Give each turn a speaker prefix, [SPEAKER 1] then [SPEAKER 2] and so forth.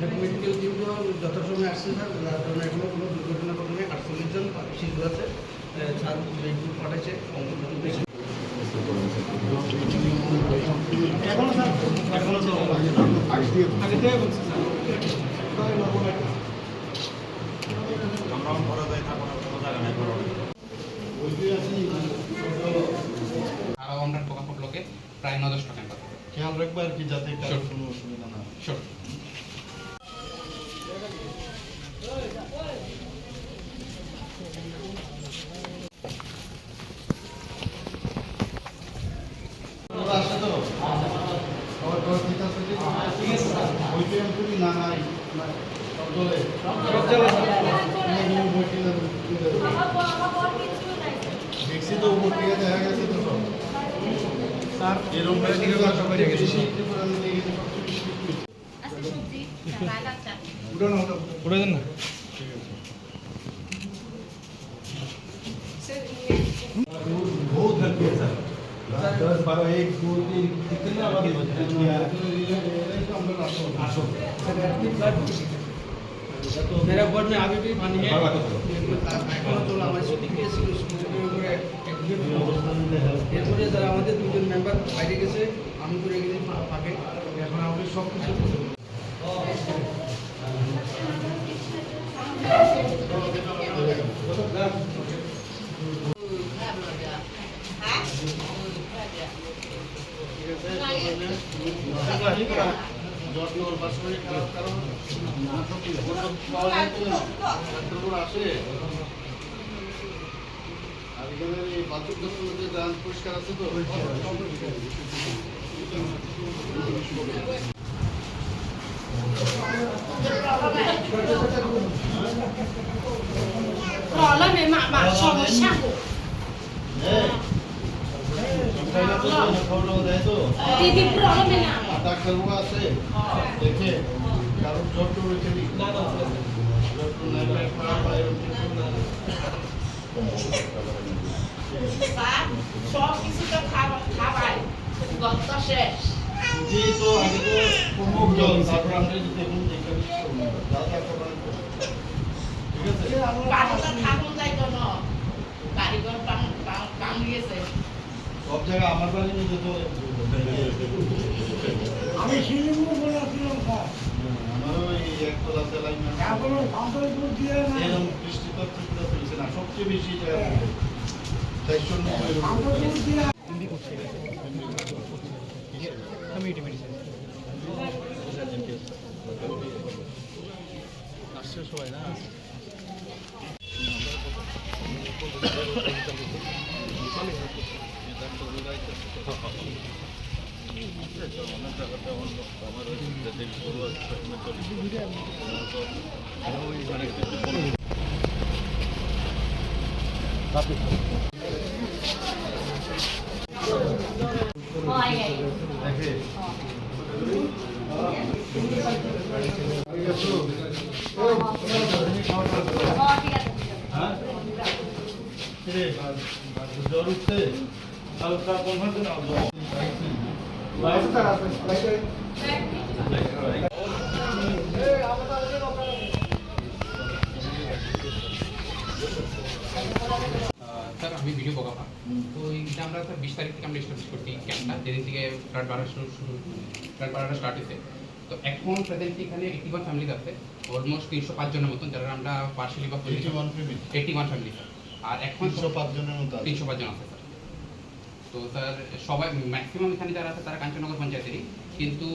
[SPEAKER 1] Medical টিমও যথাসময়ে আসছে sir যার কারণে এখনও কোনো দুর্ঘটনা ঘটনে আটচল্লিশ জন শিশু আছে। ব্রেকগুলো পাঠাইছে এখনও স্যার এখনও তো
[SPEAKER 2] আগে থেকে বলছি
[SPEAKER 3] আমরা প্রকল্প ব্লকে প্রায় ন দশ টাকা
[SPEAKER 1] খেয়াল রাখবে আর কি যাতে কোনো অসুবিধা না হয়
[SPEAKER 3] শিওর
[SPEAKER 1] ওরা আসে তো সবার ঘর ঠিক আছে কি? ঠিক আছে স্যার ওই পেন করি না নাই না, সব চলে
[SPEAKER 2] সব চলে স্যার।
[SPEAKER 1] কোনো কোনো বই কিনে দেবো, কিনে দেবো। দেখছি তো উপর থেকে দেখা গেছে তো সব
[SPEAKER 2] স্যার
[SPEAKER 1] এরকম
[SPEAKER 2] করে না सर दस बारह एक दो तीन कितना बार आसो
[SPEAKER 1] मेरा घर में अभी भी पानी है
[SPEAKER 2] बाबा को
[SPEAKER 1] এখনো তো আমার শুটিং গিয়েছিল স্কুলের উপরে এরপরে যারা আমাদের দুজন মেম্বার বাইরে গেছে আমি করে গেছি ফা- ফাঁকে এখন আমাদের সব কিছু আর এখানে এই বাথরুম মধ্যে যান পরিষ্কার আছে তো
[SPEAKER 4] মা সমস্যা
[SPEAKER 1] সকালে তো খাওয়া দাওয়া দেয় তো
[SPEAKER 4] দিদি প্রবলেমে
[SPEAKER 1] আছে কারণ না।
[SPEAKER 4] স্যার সব কিছু তো শেষ
[SPEAKER 1] জি তো আগে তো প্রমুখ জল তারপর আমরা যদি দেখুন দেখে যা যা করার ঠিক আছে
[SPEAKER 4] বাড়িতে থাকুন যাই তো না কারিগর কামড়িয়েছে
[SPEAKER 1] সব জায়গায় আমার বাড়ি নিয়ে যেত
[SPEAKER 5] আমি শিলিগুড়ি বলে আসছিলাম স্যার।
[SPEAKER 1] আমারও এই একতলা না।
[SPEAKER 5] এখনও দিয়ে না।
[SPEAKER 1] চলছে না সবচেয়ে বেশি জায়গা চারশো নব্বই
[SPEAKER 5] শান্তপুর দিয়ে।
[SPEAKER 1] দেখে আমি গেছো জ্বর উঠছে হালকা কনফার্ম না
[SPEAKER 3] স্যার আমি ভিডিও তো এইটা আমরা স্যার বিশ তারিখ থেকে আমরা স্টার্ট করছি ক্যাম্পটা যেদিন থেকে বাড়া শুরু শুরু বাড়াটা স্টার্ট হয়েছে। তো এখন প্রেজেন্টলি এখানে এইটি ওয়ান ফ্যামিলি আছে। অলমোস্ট তিনশো পাঁচ জনের মতন যারা আমরা পার্সিয়ালি বা
[SPEAKER 1] eighty one family
[SPEAKER 3] eighty one family sir আর এখন
[SPEAKER 1] তিনশো পাঁচ জনের মতো
[SPEAKER 3] তিনশো পাঁচ জন আছে স্যার তো স্যার সবাই ম্যাক্সিমাম এখানে যারা আছে তারা কাঞ্চননগর পঞ্চায়েতেরই। কিন্তু